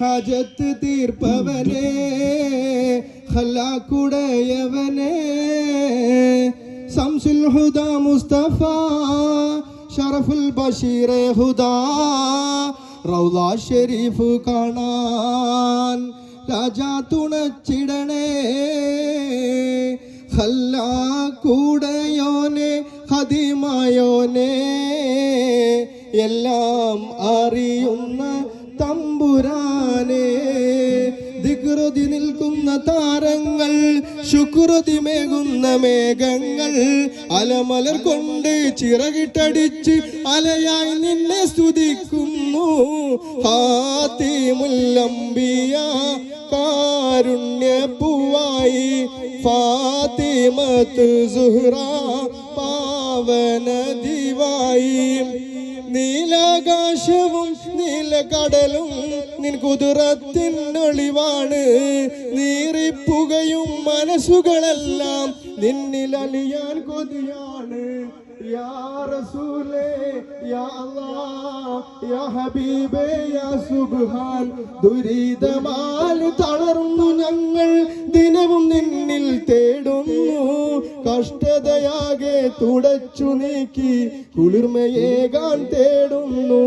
ഹാജത്ത് തീർപ്പവനെ ഖലാക്കുടയവനെ സംസുൽ ഹുദ മുസ്തഫ ഷറഫുൽ ബഷീറെ ഹുദാ. റൗദ ഷെരീഫ് കാണാൻ രാജാ തുണച്ചിടണേ കൂടയോനെ ഹതിമായോനെ എല്ലാം അറിയുന്ന തമ്പുരാനെ. ദിഗ്രുതി നിൽക്കുന്ന താരങ്ങൾ ശുക്രുതി മേകുന്ന മേഘങ്ങൾ അലമലർ കൊണ്ട് ചിറകിട്ടടിച്ച് അലയായി നിന്നെ സ്തുതിക്കുന്നു. ഹാത്തിമുല്ലംബിയ കാരുണ്യപ്പൂവായി. ഫാത്തിമത്ത് സുഹ്റ പാവന ദിവായി. നീലാകാശവും നീലകടലും നിൻ കുതിരത്തിനൊളിവാണ് നീറിപ്പുകയും മനസ്സുകളെല്ലാം നിന്നിൽ അലിയാൻ കൊതിയാണ്. ദുരിതമാൽ തളർന്നു ഞങ്ങൾ ദിനവും നിന്നിൽ തേടുന്നു. കഷ്ടതയാകെ തുടച്ചു നീക്കി കുളിർമയേകാൻ തേടുന്നു.